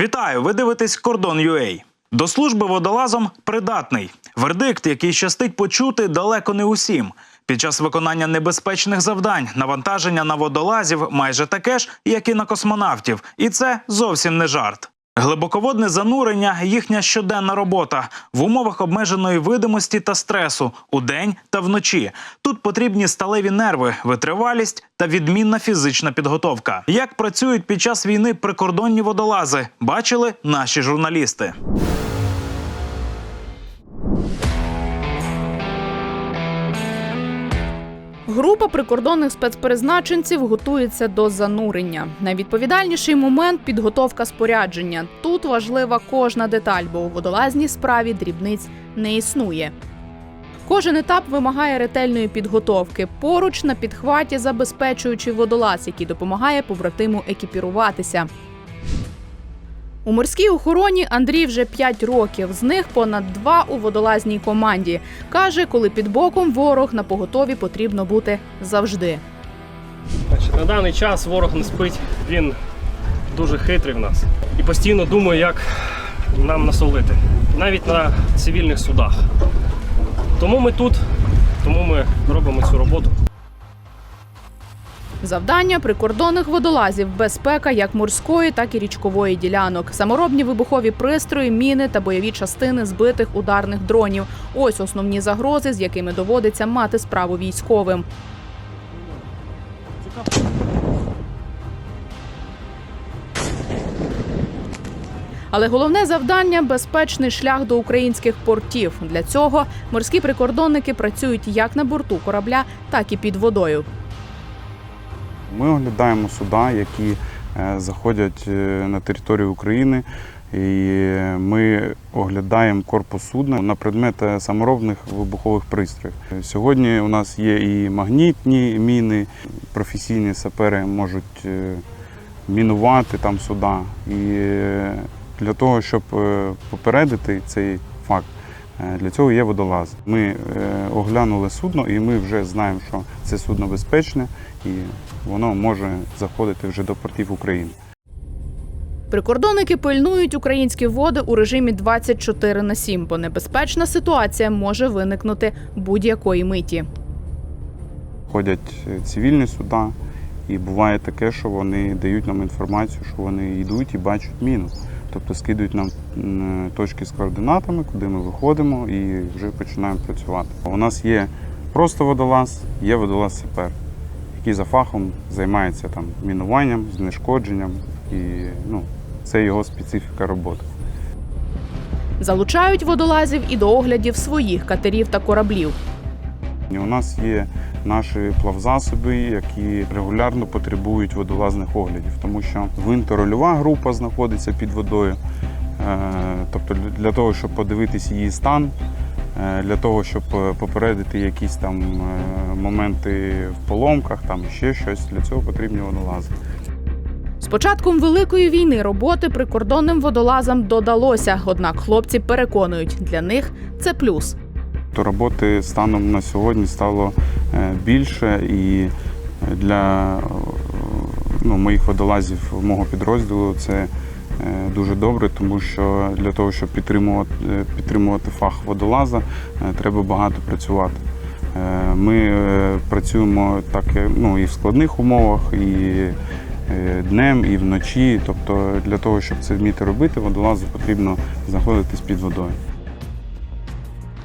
Вітаю! Ви дивитесь Кордон UA. До служби водолазом придатний. Вердикт, який щастить почути, далеко не усім. Під час виконання небезпечних завдань навантаження на водолазів майже таке ж, як і на космонавтів, і це зовсім не жарт. Глибоководне занурення їхня щоденна робота в умовах обмеженої видимості та стресу удень та вночі. Тут потрібні сталеві нерви, витривалість та відмінна фізична підготовка. Як працюють під час війни прикордонні водолази, бачили наші журналісти. Група прикордонних спецпризначенців готується до занурення. Найвідповідальніший момент підготовка спорядження. Тут важлива кожна деталь, бо у водолазній справі дрібниць не існує. Кожен етап вимагає ретельної підготовки. Поруч на підхваті забезпечуючи водолаз, який допомагає побратиму екіпіруватися. У морській охороні Андрій вже 5 років. З них понад два у водолазній команді. Каже, коли під боком ворог на поготові потрібно бути завжди. Значить, на даний час ворог не спить, він дуже хитрий в нас і постійно думає, як нам насолити, навіть на цивільних судах. Тому ми тут, тому ми робимо цю роботу. Завдання прикордонних водолазів безпека як морської, так і річкової ділянок. Саморобні вибухові пристрої, міни та бойові частини збитих ударних дронів. Ось основні загрози, з якими доводиться мати справу військовим. Але головне завдання безпечний шлях до українських портів. Для цього морські прикордонники працюють як на борту корабля, так і під водою. Ми оглядаємо суда, які е, заходять е, на територію України, і ми оглядаємо корпус судна на предмет е, саморобних вибухових пристроїв. Сьогодні у нас є і магнітні міни, професійні сапери можуть мінувати там суда. І для того, щоб попередити цей факт, для цього є водолаз. Ми е, оглянули судно, і ми вже знаємо, що це судно безпечне і воно може заходити вже до портів України. Прикордонники пильнують українські води у режимі 24 на 7, бо небезпечна ситуація може виникнути будь-якої миті. Ходять е, цивільні суда, і буває таке, що вони дають нам інформацію, що вони йдуть і бачать міну. Тобто скидують нам точки з координатами, куди ми виходимо і вже починаємо працювати. У нас є просто водолаз, є водолаз сапер, який за фахом займається там мінуванням, знешкодженням, і ну, це його специфіка роботи. Залучають водолазів і до оглядів своїх катерів та кораблів. У нас є наші плавзасоби, які регулярно потребують водолазних оглядів, тому що винторольова група знаходиться під водою. Е, Тобто для того, щоб подивитись її стан, е, для того, щоб е, попередити якісь там моменти в поломках, там ще щось, для цього потрібні водолази. З початком великої війни роботи прикордонним водолазам додалося. Однак хлопці переконують, для них це плюс. То роботи станом на сьогодні стало е, більше і для е, ну, моїх водолазів мого підрозділу це е, дуже добре, тому що для того, щоб підтримувати, е, підтримувати фах водолаза, е, треба багато працювати. Е, Ми е, працюємо так е, ну, і в складних умовах, і е, днем, і вночі. Тобто для того, щоб це вміти робити, водолазу потрібно знаходитись під водою.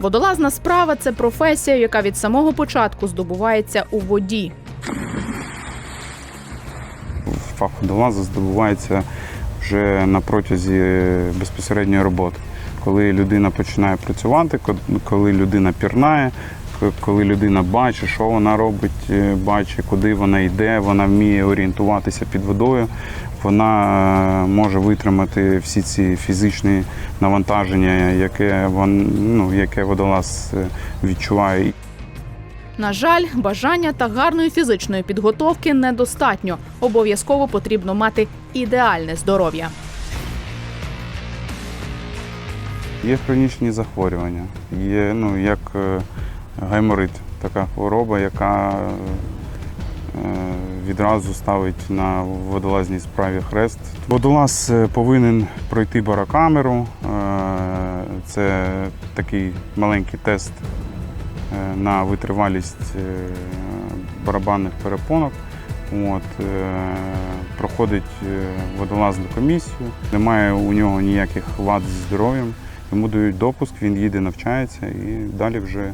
Водолазна справа це професія, яка від самого початку здобувається у воді. фах водолаза здобувається вже на протязі безпосередньої роботи. Коли людина починає працювати, коли людина пірнає, коли людина бачить, що вона робить, е, бачить, куди вона йде, вона вміє орієнтуватися під водою, вона е, може витримати всі ці фізичні навантаження, яке, вон, ну, яке водолаз е, відчуває. На жаль, бажання та гарної фізичної підготовки недостатньо. Обов'язково потрібно мати ідеальне здоров'я. Є хронічні захворювання, є ну, як е, гайморит, така хвороба, яка відразу ставить на водолазній справі хрест. Водолаз е, повинен пройти барокамеру. Е, Це такий маленький тест е, на витривалість барабанних перепонок. От, проходить водолазну комісію, немає у нього ніяких вад зі здоров'ям. Йому дають допуск, він їде, навчається і далі вже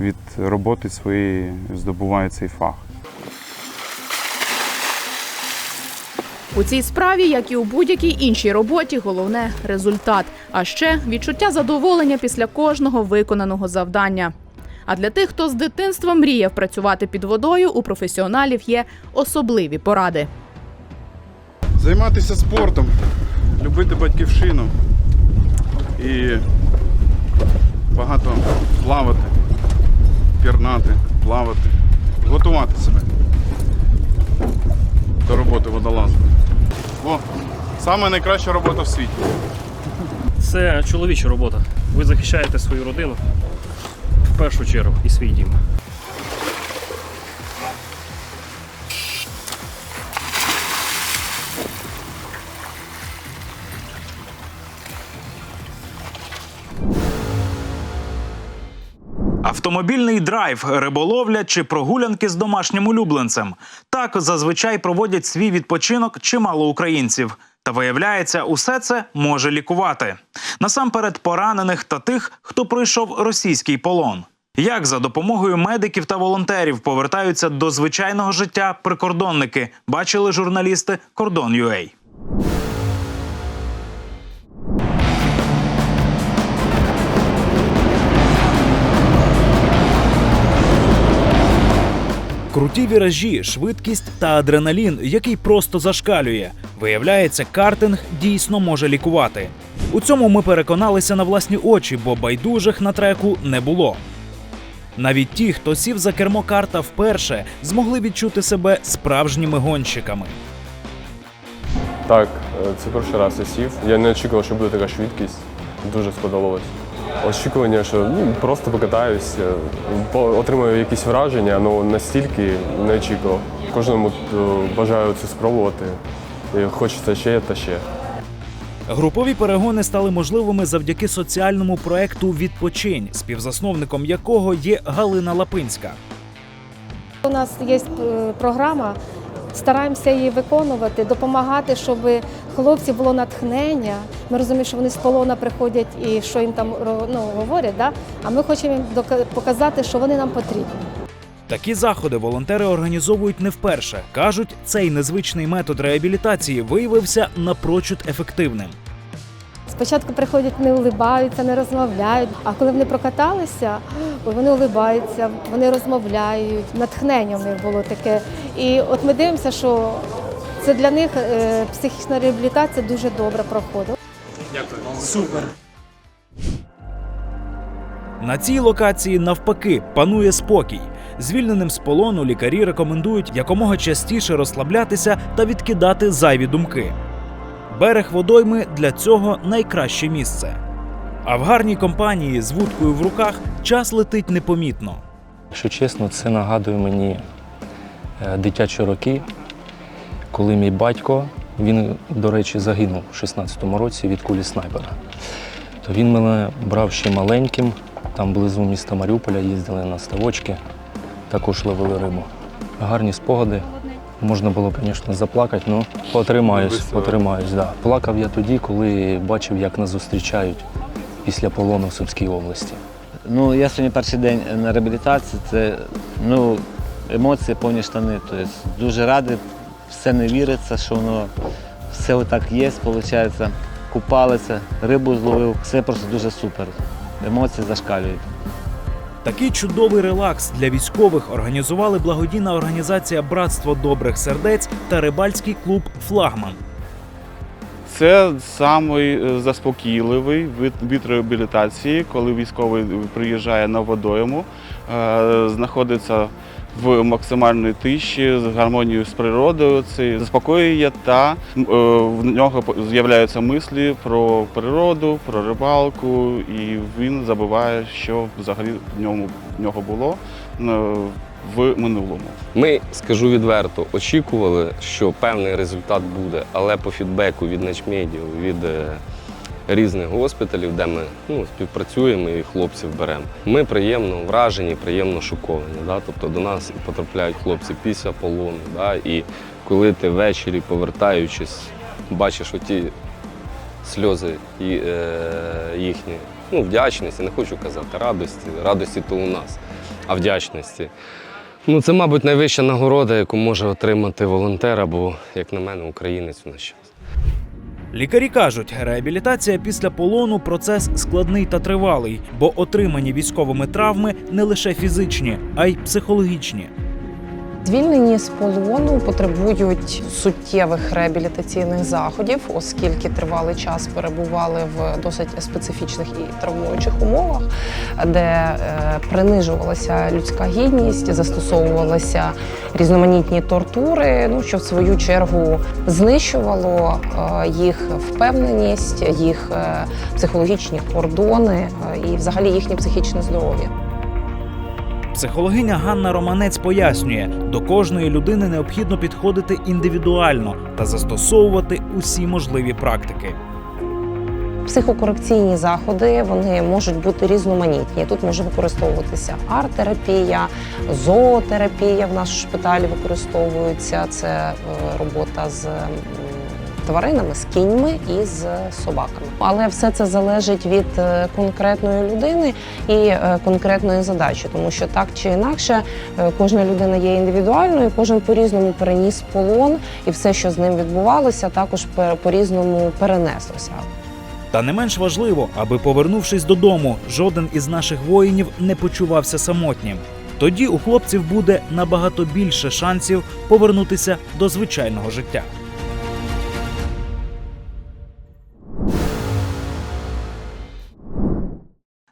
від роботи своєї здобуває цей фах. У цій справі, як і у будь-якій іншій роботі, головне результат, а ще відчуття задоволення після кожного виконаного завдання. А для тих, хто з дитинства мріяв працювати під водою, у професіоналів є особливі поради. Займатися спортом, любити батьківщину і багато плавати, пірнати, плавати, готувати себе до роботи водолазу. О, саме найкраща робота в світі. Це чоловіча робота. Ви захищаєте свою родину в першу чергу і свій дім. Автомобільний драйв, риболовля чи прогулянки з домашнім улюбленцем. Так зазвичай проводять свій відпочинок чимало українців. Та виявляється, усе це може лікувати. Насамперед поранених та тих, хто пройшов російський полон. Як за допомогою медиків та волонтерів повертаються до звичайного життя прикордонники, бачили журналісти Кордон.ua. Круті віражі, швидкість та адреналін, який просто зашкалює. Виявляється, картинг дійсно може лікувати. У цьому ми переконалися на власні очі, бо байдужих на треку не було. Навіть ті, хто сів за кермо карта вперше, змогли відчути себе справжніми гонщиками. Так, е, це перший раз я сів. Я не очікував, що буде така швидкість. Дуже сподобалось. Очікування, що ну, просто покатаюсь, е, отримаю якісь враження, але настільки не очікував. Кожному е, бажаю це спробувати. І хочеться ще та ще. Групові перегони стали можливими завдяки соціальному проекту Відпочинь, співзасновником якого є Галина Лапинська. У нас є е, програма, стараємося її виконувати, допомагати, щоб хлопці було натхнення. Ми розуміємо, що вони з полона приходять і що їм там ну, говорять, да? а ми хочемо їм показати, що вони нам потрібні. Такі заходи волонтери організовують не вперше. кажуть, цей незвичний метод реабілітації виявився напрочуд ефективним. Спочатку приходять, не улибаються, не розмовляють. А коли вони прокаталися, вони улибаються, вони розмовляють. Натхнення в них було таке. І от ми дивимося, що це для них е, психічна реабілітація дуже добре проходить. На цій локації навпаки панує спокій. Звільненим з полону лікарі рекомендують якомога частіше розслаблятися та відкидати зайві думки. Берег водойми для цього найкраще місце. А в гарній компанії з вудкою в руках час летить непомітно. Якщо чесно, це нагадує мені е, дитячі роки, коли мій батько, він, до речі, загинув у 16-му році від кулі снайпера. То він мене брав ще маленьким, там близу міста Маріуполя їздили на ставочки, також ловили рибу. Гарні спогади. Можна було, звісно, заплакати, але потримаюсь, потримаюсь. Да. Плакав я тоді, коли бачив, як нас зустрічають після полону в Сумській області. Ну, я сьогодні перший день на реабілітації, це ну, емоції повні штани. Тобто дуже радий, все не віриться, що воно все отак є, виходить. Купалися, рибу зловив, все просто дуже супер. Емоції зашкалюють. Такий чудовий релакс для військових організували благодійна організація Братство добрих сердець та рибальський клуб Флагман. Це самий е, заспокійливий вид, від реабілітації, коли військовий приїжджає на водойму, е, знаходиться в максимальній тиші з гармонією з природою. Це заспокоює та е, в нього з'являються мислі про природу, про рибалку, і він забуває, що взагалі в ньому в нього було. Е, в минулому. Ми, скажу відверто, очікували, що певний результат буде, але по фідбеку від начмедів, від е, різних госпіталів, де ми ну, співпрацюємо і хлопців беремо. Ми приємно вражені, приємно шоковані. Да? Тобто до нас потрапляють хлопці після полону. Да? І коли ти ввечері, повертаючись, бачиш оті сльози і, е, їхні, ну, вдячності, не хочу казати, радості. Радості то у нас, а вдячності. Ну, це, мабуть, найвища нагорода, яку може отримати волонтер або, як на мене, українець в час. Лікарі кажуть, реабілітація після полону процес складний та тривалий, бо отримані військовими травми не лише фізичні, а й психологічні. Звільнені з полону потребують суттєвих реабілітаційних заходів, оскільки тривалий час перебували в досить специфічних і травмуючих умовах, де е, принижувалася людська гідність, застосовувалися різноманітні тортури, ну що в свою чергу знищувало е, їх впевненість, їх е, психологічні кордони і взагалі їхнє психічне здоров'я. Психологиня Ганна Романець пояснює, до кожної людини необхідно підходити індивідуально та застосовувати усі можливі практики. Психокорекційні заходи вони можуть бути різноманітні. Тут може використовуватися арт-терапія, зоотерапія в нашому шпиталі використовується. Це е, робота з тваринами, з кіньми і з собаками. Але все це залежить від е, конкретної людини і е, конкретної задачі, тому що так чи інакше е, кожна людина є індивідуальною, кожен по-різному переніс полон, і все, що з ним відбувалося, також по-різному перенеслося. Та не менш важливо, аби повернувшись додому, жоден із наших воїнів не почувався самотнім. Тоді у хлопців буде набагато більше шансів повернутися до звичайного життя.